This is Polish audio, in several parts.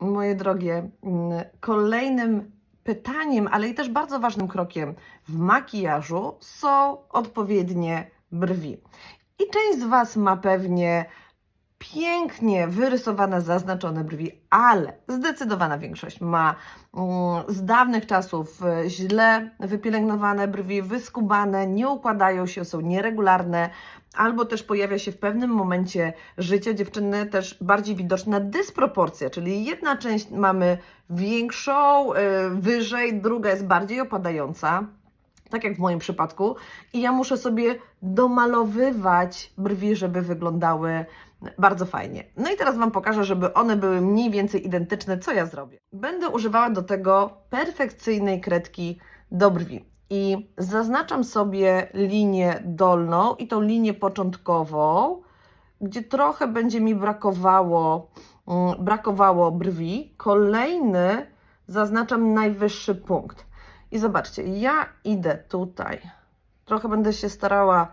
moje drogie, mm, kolejnym pytaniem, ale i też bardzo ważnym krokiem w makijażu są odpowiednie brwi. I część z Was ma pewnie pięknie wyrysowane, zaznaczone brwi, ale zdecydowana większość ma mm, z dawnych czasów e, źle wypielęgnowane brwi, wyskubane, nie układają się, są nieregularne, albo też pojawia się w pewnym momencie życia dziewczyny też bardziej widoczna dysproporcja, czyli jedna część mamy większą, y, wyżej, druga jest bardziej opadająca. Tak jak w moim przypadku, i ja muszę sobie domalowywać brwi, żeby wyglądały bardzo fajnie. No i teraz Wam pokażę, żeby one były mniej więcej identyczne, co ja zrobię. Będę używała do tego perfekcyjnej kredki do brwi. I zaznaczam sobie linię dolną i tą linię początkową, gdzie trochę będzie mi brakowało, mm, brakowało brwi. Kolejny zaznaczam najwyższy punkt. I zobaczcie, ja idę tutaj. Trochę będę się starała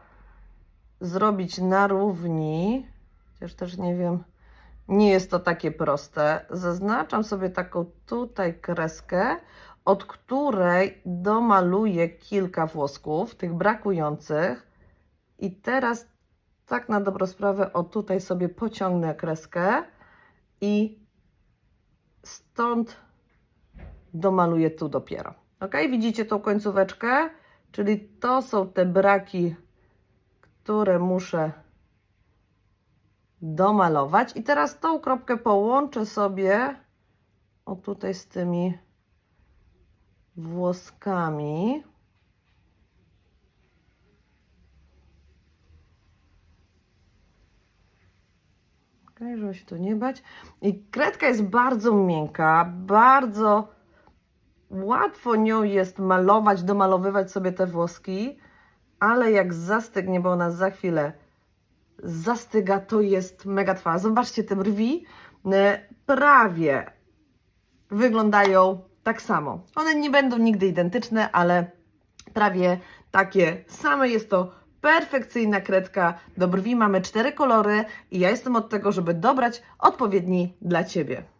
zrobić na równi, chociaż też nie wiem, nie jest to takie proste. Zaznaczam sobie taką tutaj kreskę, od której domaluję kilka włosków, tych brakujących. I teraz tak na dobrą sprawę, o tutaj sobie pociągnę kreskę i stąd domaluję tu dopiero. Ok, widzicie tą końcóweczkę? Czyli to są te braki, które muszę domalować. I teraz tą kropkę połączę sobie o tutaj z tymi włoskami. Ok, żeby się tu nie bać. I kredka jest bardzo miękka, bardzo łatwo nią jest malować, domalowywać sobie te włoski, ale jak zastygnie, bo ona za chwilę zastyga, to jest mega trwała. Zobaczcie te brwi, e, prawie wyglądają tak samo. One nie będą nigdy identyczne, ale prawie takie same. Jest to perfekcyjna kredka do brwi. Mamy cztery kolory i ja jestem od tego, żeby dobrać odpowiedni dla Ciebie.